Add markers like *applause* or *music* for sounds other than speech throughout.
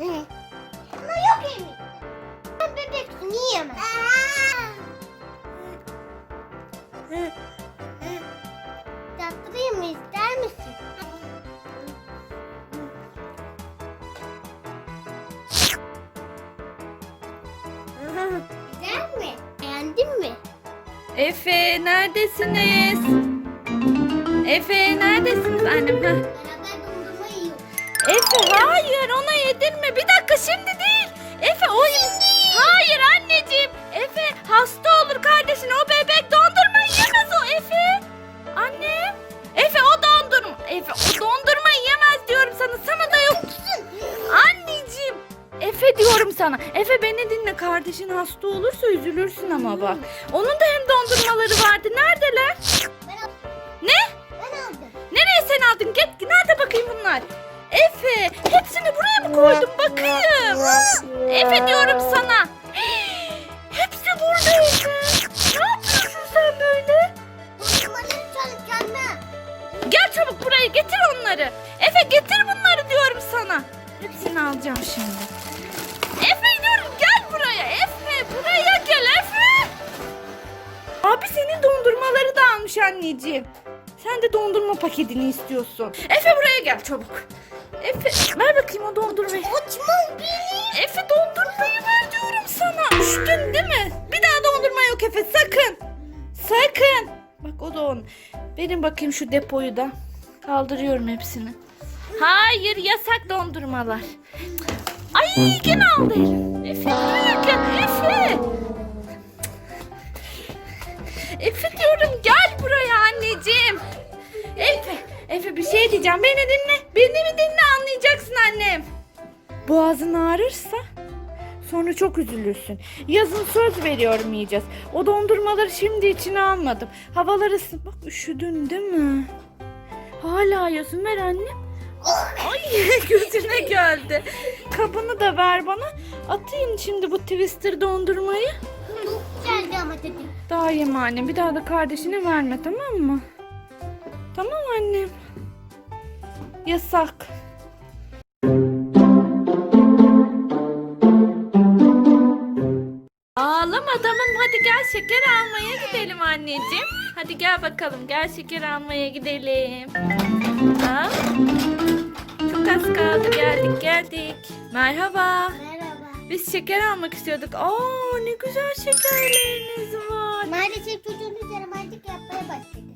Ama yok Emin. Sen bebeksin, yiyemem. Tatlıyım ister misin? Güzel mi? Beğendin mi? Efe neredesiniz? Efe neredesiniz annem? Hayır ona yedirme. Bir dakika şimdi değil. Efe o Hayır anneciğim. Efe hasta olur kardeşin. O bebek dondurma yemez o Efe. Anne. Efe o dondurma. Efe o dondurma yemez diyorum sana. Sana da yok. Anneciğim. Efe diyorum sana. Efe beni dinle. Kardeşin hasta olursa üzülürsün ama bak. Onun da hem dondurmaları vardı. Neredeler? Ben, al- Ne? ben aldım. Nereye sen aldın? Git? Hepsini buraya mı koydun bakayım? Efe diyorum sana. Hepsi burada Efe. Ne yapıyorsun sen böyle? Gel çabuk buraya getir onları. Efe getir bunları diyorum sana. Hepsini alacağım şimdi. Efe diyorum gel buraya. Efe buraya gel Efe. Abi senin dondurmaları da almış anneciğim. Sen de dondurma paketini istiyorsun. Efe buraya gel çabuk. Efe ver bakayım o dondurmayı. Açma beni. Efe dondurmayı ver diyorum sana. Üşüdün değil mi? Bir daha dondurma yok Efe sakın. Sakın. Bak o da onun. Verin bakayım şu depoyu da. Kaldırıyorum hepsini. Hayır yasak dondurmalar. Ay gene aldı elim. Efe gel Efe. Efe diyorum gel buraya anneciğim. Efe, Efe bir şey diyeceğim. Beni dinle. Beni mi dinle. Boğazın ağrırsa sonra çok üzülürsün. Yazın söz veriyorum yiyeceğiz. O dondurmaları şimdi içine almadım. Havalar ısın. Bak üşüdün değil mi? Hala yiyorsun ver annem. Ay *laughs* gözüne geldi. Kabını da ver bana. Atayım şimdi bu twister dondurmayı. Çok güzeldi ama dedi. Daha yeme annem. Bir daha da kardeşine verme tamam mı? Tamam annem. Yasak. Şeker almaya gidelim anneciğim. Hadi gel bakalım gel şeker almaya gidelim. Ha? Çok az kaldı geldik geldik. Merhaba. Merhaba. Biz şeker almak istiyorduk. Aa ne güzel şekerleriniz var. Maalesef çocuğunuz yaramazlık yapmaya başladı.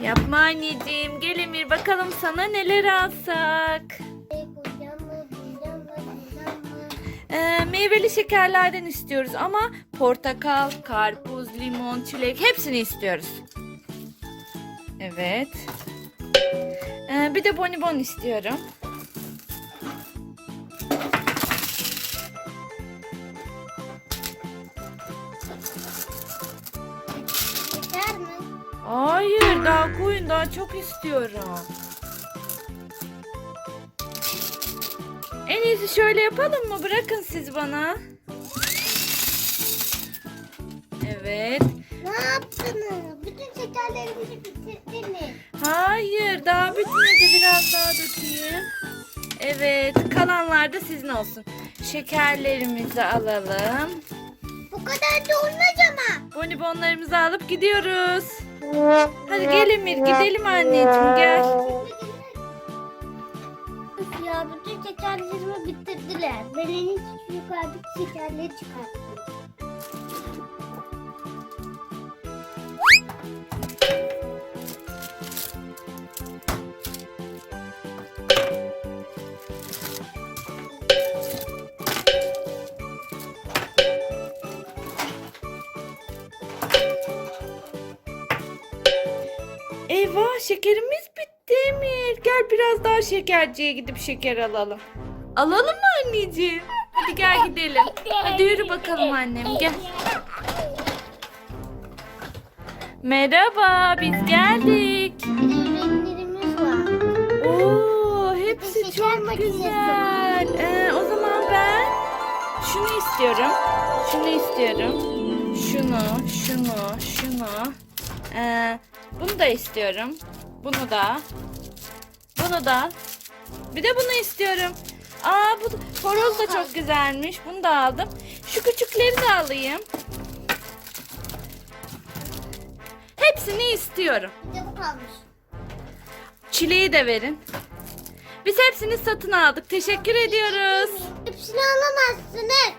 Yapma anneciğim. Gel Emir bakalım sana neler alsak. E, mı? Ee, meyveli şekerlerden istiyoruz ama portakal, karpuz, limon, çilek hepsini istiyoruz. Evet. Ee, bir de bonibon istiyorum. Yeter mi? Hayır daha koyun daha çok istiyorum. En iyisi şöyle yapalım mı? Bırakın siz bana. Evet. Ne yaptınız? Bütün şekerlerimizi bitirdiniz. Hayır daha bitmedi biraz daha dökeyim. Evet kalanlar da sizin olsun. Şekerlerimizi alalım. Bu kadar da olmaz ama. Bonibonlarımızı alıp gidiyoruz. Hadi gel Emir gidelim anneciğim gel. Üf ya bütün şekerlerimi bitirdiler. Ben en şu yukarıdaki şekerleri çıkarttım. Şekerimiz bitti Emir. Gel biraz daha şekerciye gidip şeker alalım. Alalım mı anneciğim? Hadi gel gidelim. Hadi yürü bakalım annem gel. Merhaba biz geldik. Ürünlerimiz var. Oo hepsi şeker çok makinesi güzel. Ee, o zaman ben istiyorum. Şunu istiyorum. Şunu, şunu, şunu. Ee, bunu da istiyorum. Bunu da. Bunu da. Bir de bunu istiyorum. Aa bu horoz da çok güzelmiş. Bunu da aldım. Şu küçükleri de alayım. Hepsini istiyorum. Bir de bu kalmış. Çileği de verin. Biz hepsini satın aldık. Teşekkür ediyoruz. Hepsini alamazsınız.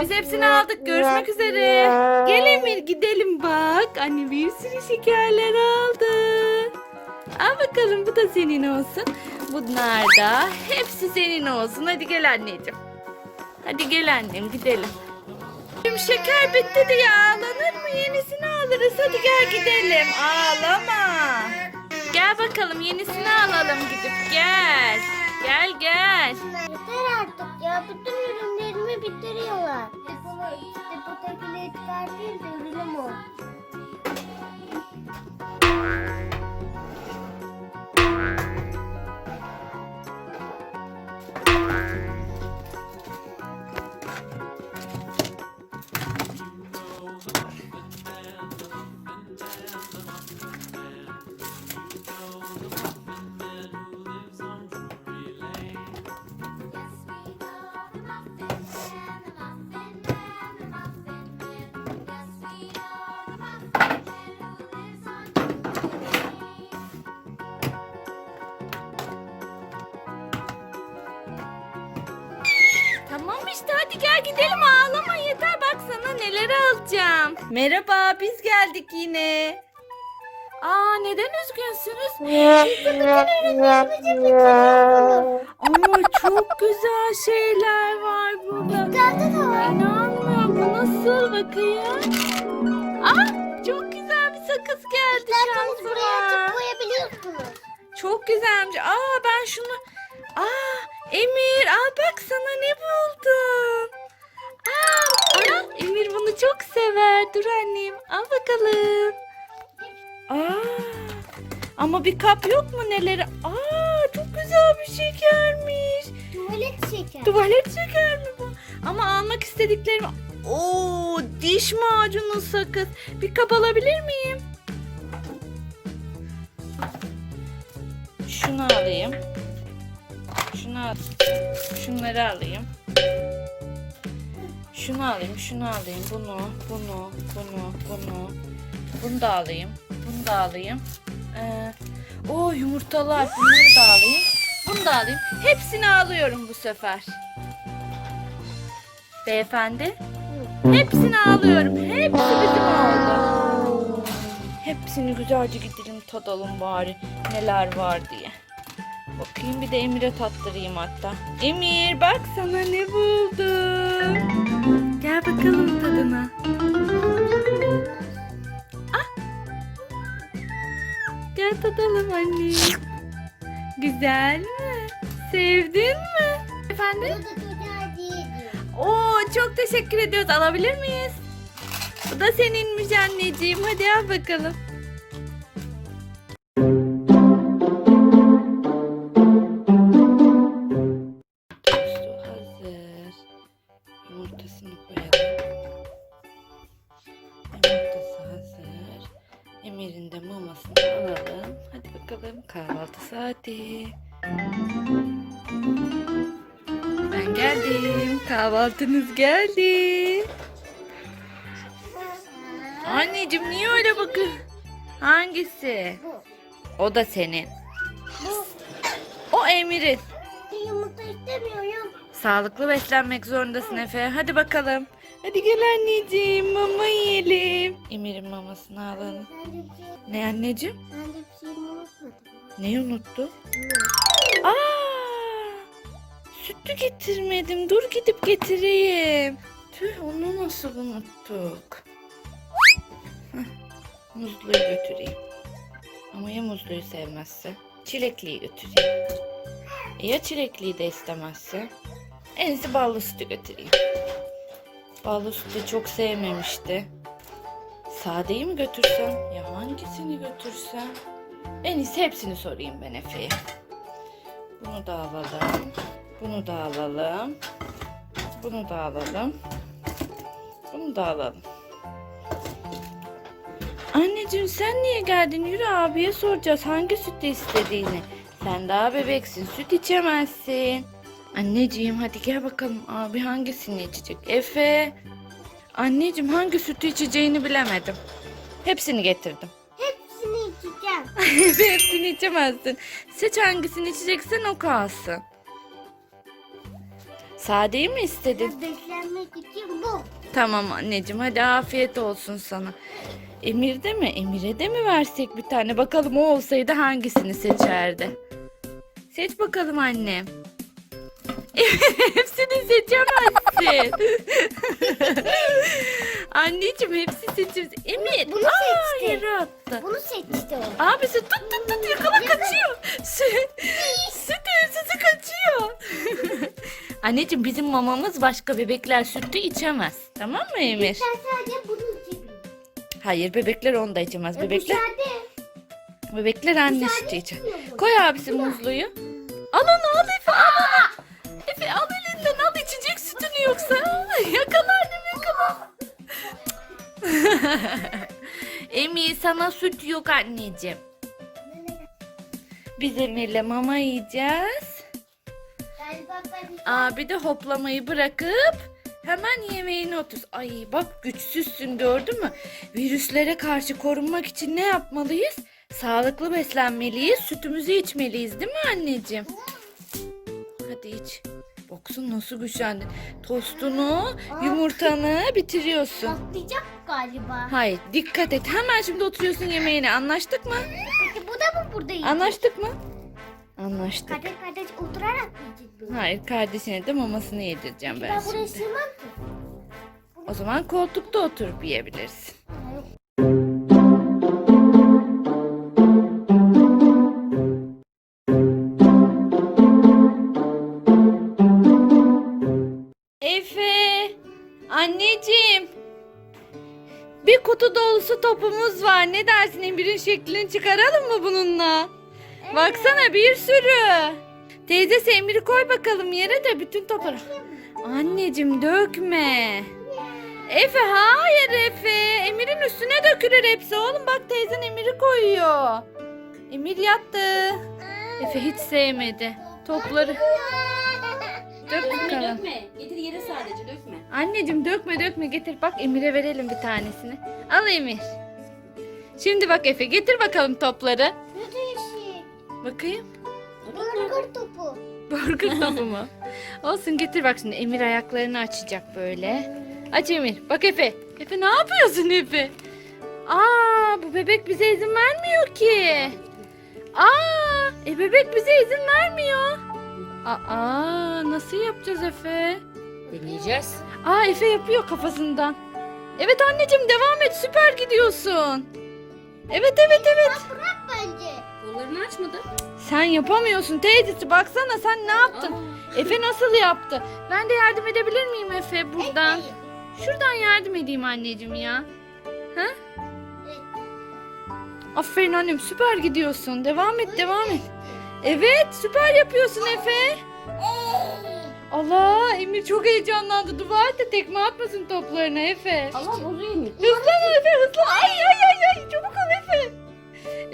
Biz hepsini aldık. Görüşmek üzere. Gel Emir gidelim bak. Anne bir sürü şekerler aldı. Al bakalım bu da senin olsun. Bunlar da hepsi senin olsun. Hadi gel anneciğim. Hadi gel annem gidelim. Tüm şeker bitti diye ağlanır mı? Yenisini alırız. Hadi gel gidelim. Ağlama. Gel bakalım yenisini alalım gidip gel. Gel gel. Yeter artık ya. Bütün Filmi bitiriyorlar. Biz bunu işte bu tekliği çıkartıyoruz, ürünü mü? Merhaba biz geldik yine. Aa neden üzgünsünüz? Ama çok güzel şeyler var burada. Yukarıda da var. İnanmıyorum bu nasıl bakayım. Aa çok güzel bir sakız geldi buraya şansıma. açıp koyabiliyorsunuz. Çok güzelmiş. Aa ben şunu... Aa Emir al bak sana ne buldum. Aa, aa, Emir bunu çok sever. Dur annem al bakalım. Aa, ama bir kap yok mu neleri? Aa çok güzel bir şekermiş. Tuvalet şeker. Tuvalet şeker mi bu? Ama almak istediklerim... Oo diş macunu sakız. Bir kap alabilir miyim? Şunu alayım. Şunu al. Şunları alayım. Şunu alayım, şunu alayım. Bunu, bunu, bunu, bunu. Bunu da alayım. Bunu da alayım. Ee, o yumurtalar. Bunları da alayım. Bunu da alayım. Hepsini alıyorum bu sefer. Beyefendi. Hepsini alıyorum. Hepsi bizim oldu. Hepsini güzelce gidelim tadalım bari. Neler var diye. Bakayım bir de Emir'e tattırayım hatta. Emir bak sana ne buldum. Gel bakalım tadına. Ah. Gel tadalım anne. Güzel mi? Sevdin mi? Efendim? Oo çok teşekkür ediyoruz. Alabilir miyiz? Bu da seninmiş anneciğim. Hadi al bakalım. Emir'in de mamasını alalım. Hadi bakalım kahvaltı saati. Ben geldim. Kahvaltınız geldi. Anneciğim niye öyle bakın? Hangisi? O da senin. O Emir'in. Yumurta istemiyorum. Sağlıklı beslenmek zorundasın Efe. Hadi bakalım. Hadi gel anneciğim. Emir'in mamasını alalım. Şey, Ne anneciğim? ben de bir şey unutmadım. Neyi unuttu? Hı. Aa! Getirmedim. Dur gidip getireyim. Tüh onu nasıl unuttuk? Heh, muzluyu götüreyim. Ama ya muzluyu sevmezse? Çilekliyi götüreyim. E Ya çilekliyi de istemezse? En iyisi ballı sütü götüreyim. Ballı sütü çok sevmemişti. Sadeyi mi götürsem? Ya hangisini götürsem? En iyisi hepsini sorayım ben Efe'ye. Bunu da alalım. Bunu da alalım. Bunu da alalım. Bunu da alalım. Anneciğim sen niye geldin? Yürü abiye soracağız hangi sütü istediğini. Sen daha bebeksin süt içemezsin. Anneciğim hadi gel bakalım abi hangisini içecek? Efe. Anneciğim hangi sütü içeceğini bilemedim. Hepsini getirdim. Hepsini içeceğim. *laughs* Hepsini içemezsin. Seç hangisini içeceksen o kalsın. Sadeyi mi istedin? Beslenmek için bu. Tamam anneciğim hadi afiyet olsun sana. Emir'de mi? Emir'e de mi versek bir tane? Bakalım o olsaydı hangisini seçerdi? Seç bakalım annem. *laughs* Hepsini seçemezsin. Anneciğim hepsi seçeriz. Emir. Bunu aa, seçti. yere attı. Bunu seçti o. Abisi tut tut tut yakala kaçıyor. Süt, süt hırsızı kaçıyor. *laughs* Anneciğim bizim mamamız başka bebekler sütü içemez. Tamam mı Emir? Sen sadece bunu içebilirsin. Hayır bebekler onu da içemez. Bebekler Dışarıda. bebekler anne sütü içer. içmiyor bu. Koy abisi muzluyu. *laughs* Emir sana süt yok anneciğim. Biz Emir'le mama yiyeceğiz. Abi de hoplamayı bırakıp hemen yemeğine otur. Ay bak güçsüzsün gördün mü? Virüslere karşı korunmak için ne yapmalıyız? Sağlıklı beslenmeliyiz, sütümüzü içmeliyiz değil mi anneciğim? Hadi iç. Baksun nasıl güçlendin. Tostunu, yumurtanı bitiriyorsun. patlayacak galiba. Hayır dikkat et. Hemen şimdi oturuyorsun yemeğine. Anlaştık mı? Peki bu da mı burada yiyecek? Anlaştık mı? Anlaştık. Kardeş kardeş oturarak yiyecek bu. Hayır kardeşine de mamasını yedireceğim ben Ben buraya şimdi. sığmam ki. O zaman koltukta oturup yiyebilirsin. Dolusu topumuz var. Ne dersin Emir'in şeklini çıkaralım mı bununla? Baksana bir sürü. Teyzesi Emir'i koy bakalım yere de bütün topları. Anneciğim dökme. Efe hayır Efe. Emir'in üstüne dökülür hepsi. Oğlum bak teyzen Emir'i koyuyor. Emir yattı. Efe hiç sevmedi. Topları. Dök Dökme bakalım. dökme. Getir yere sadece dökme. Anneciğim dökme dökme getir. Bak Emir'e verelim bir tanesini. Al Emir. Şimdi bak Efe getir bakalım topları. Ne değişik? Bakayım. Burger topu. Burger topu mu? *laughs* Olsun getir bak şimdi Emir ayaklarını açacak böyle. Aç Emir. Bak Efe. Efe ne yapıyorsun Efe? Aa bu bebek bize izin vermiyor ki. Aa e bebek bize izin vermiyor. Aa nasıl yapacağız Efe? Deneyeceğiz. Aa Efe yapıyor kafasından. Evet anneciğim devam et süper gidiyorsun. Evet evet evet. Bırak bence. Kollarını açmadı. Sen yapamıyorsun teyzesi baksana sen ne yaptın? Aa, Efe nasıl yaptı? Ben de yardım edebilir miyim Efe buradan? Şuradan yardım edeyim anneciğim ya. Ha? Aferin annem süper gidiyorsun. Devam et devam et. Evet süper yapıyorsun Efe. Allah Emir çok heyecanlandı. Dua et de tekme atmasın toplarına Efe. Allah bozuyor mu? Hızlan Efe hızlan. Ay ay ay ay çabuk ol Efe.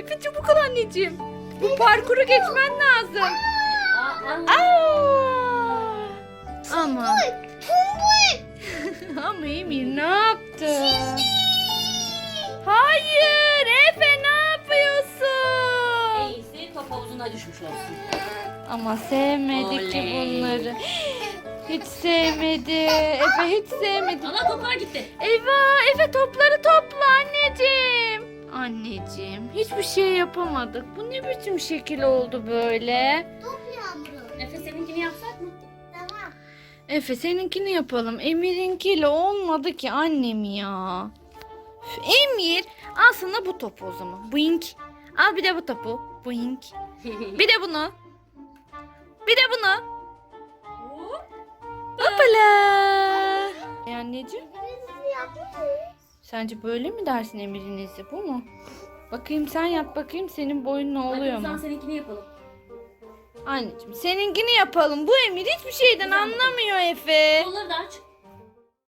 Efe çabuk ol anneciğim. Bu parkuru geçmen lazım. Aa! Ama. *laughs* Ama Emir ne yaptı? Düşmüş olsun. Ama sevmedi ki Oley. bunları. Hiç sevmedi. Efe hiç sevmedi. Allah toplar gitti. Eyvah Efe topları topla anneciğim. Anneciğim hiçbir şey yapamadık. Bu ne biçim şekil oldu böyle? Top yağmuru. Efe seninkini yapsak mı? Tamam. Efe seninkini yapalım. Emir'inkiyle olmadı ki annem ya. Emir al sana bu topu o zaman. Boink. Al bir de bu topu. Boink. Bir de bunu. Bir de bunu. Hoppala. E anneciğim sence böyle mi dersin Emir'in izi bu mu? Bakayım sen yap bakayım senin boyun ne oluyor Hadi mu? seninkini yapalım. Anneciğim seninkini yapalım. Bu Emir hiçbir şeyden anlamıyor Efe. Kolları da aç.